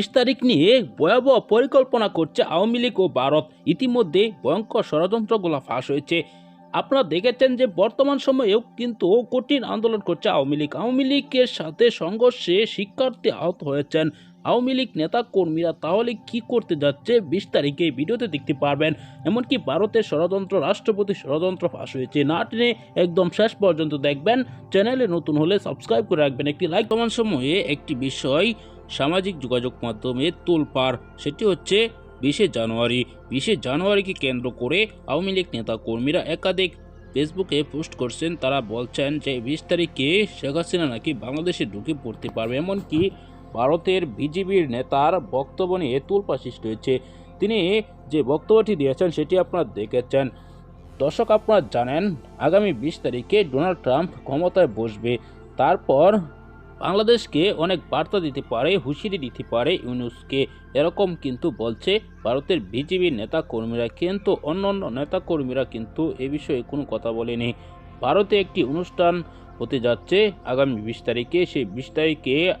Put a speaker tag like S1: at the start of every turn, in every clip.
S1: বিশ তারিখ নিয়ে ভয়াবহ পরিকল্পনা করছে আওয়ামী লীগ ও ভারত। ইতিমধ্যে ভয়ঙ্কর ষড়যন্ত্রগুলো ফাঁস হয়েছে। আপনারা দেখেছেন যে বর্তমান সময়েও কিন্তু কঠিন আন্দোলন করছে আওয়ামী লীগ। আওয়ামী লীগের সাথে সংঘর্ষে শিক্ষার্থী আহত হয়েছেন। আওয়ামী লীগ নেতা কর্মীরা তাহলে কি করতে যাচ্ছে বিশ তারিখে ভিডিওতে দেখতে পারবেন। এমনকি ভারতের ষড়যন্ত্র রাষ্ট্রপতি ষড়যন্ত্র ফাঁস হয়েছে। না টেনে একদম শেষ পর্যন্ত দেখবেন। চ্যানেলে নতুন হলে সাবস্ক্রাইব করে রাখবেন। একটি লাইক। বর্তমান সময়ে একটি বিষয় সামাজিক যোগাযোগ মাধ্যমে তোলপাড়, সেটি হচ্ছে বিশে জানুয়ারি। বিশে জানুয়ারিকে কেন্দ্র করে আওয়ামী লীগ নেতা কর্মীরা একাধিক ফেসবুকে পোস্ট করছেন। তারা বলছেন যে, বিশ তারিখে শেখ হাসিনা নাকি বাংলাদেশে ঢুকে পড়তে পারবে। এমনকি ভারতের বিজেপির নেতার বক্তব্য নিয়ে তুলপা সৃষ্টি হয়েছে। তিনি যে বক্তব্যটি দিয়েছেন, সেটি আপনারা দেখেছেন। দর্শক, আপনারা জানেন, আগামী বিশ তারিখে ডোনাল্ড ট্রাম্প ক্ষমতায় বসবে। তারপর বাংলাদেশকে অনেক বার্তা দিতে পারে, হুঁশিয়ারি দিতে পারে, ইউনুসকে এরকম কিন্তু বলছে। ভারতের বিজেপির নেতা কর্মীরা কিন্তু, অন্য অন্য নেতা কর্মীরা কিন্তু এ বিষয়ে কোনো কথা বলেনি। ভারতে একটি অনুষ্ঠান হতে যাচ্ছে আগামী বিশ তারিখে। সেই বিশ তারিখে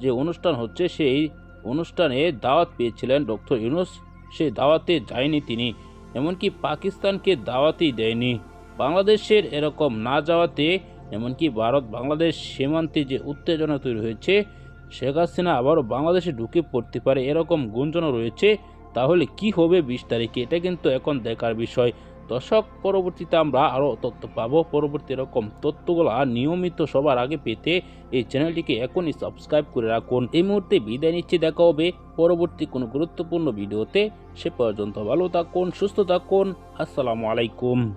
S1: যে অনুষ্ঠান হচ্ছে, সেই অনুষ্ঠানে দাওয়াত পেয়েছিলেন ডক্টর ইউনুস। সেই দাওয়াতে যায়নি তিনি। এমনকি পাকিস্তানকে দাওয়াতই দেয়নি। বাংলাদেশের এরকম না যাওয়াতে এমনকি ভারত বাংলাদেশ সীমান্তে যে উত্তেজনা তৈরি হয়েছে, শেখ হাসিনা আবারও বাংলাদেশে ঢুকে পড়তে পারে এরকম গুঞ্জনও রয়েছে। তাহলে কি হবে বিশ তারিখে? এটা কিন্তু এখন দেখার বিষয়। দর্শক, পরবর্তীতে আমরা আরও তথ্য পাবো। পরবর্তী এরকম তথ্যগুলো নিয়মিত সবার আগে পেতে এই চ্যানেলটিকে এখনই সাবস্ক্রাইব করে রাখুন। এই মুহূর্তে বিদায় নিচ্ছে। দেখা হবে পরবর্তী কোনো গুরুত্বপূর্ণ ভিডিওতে। সে পর্যন্ত ভালো থাকুন, সুস্থ থাকুন। আসসালামু আলাইকুম।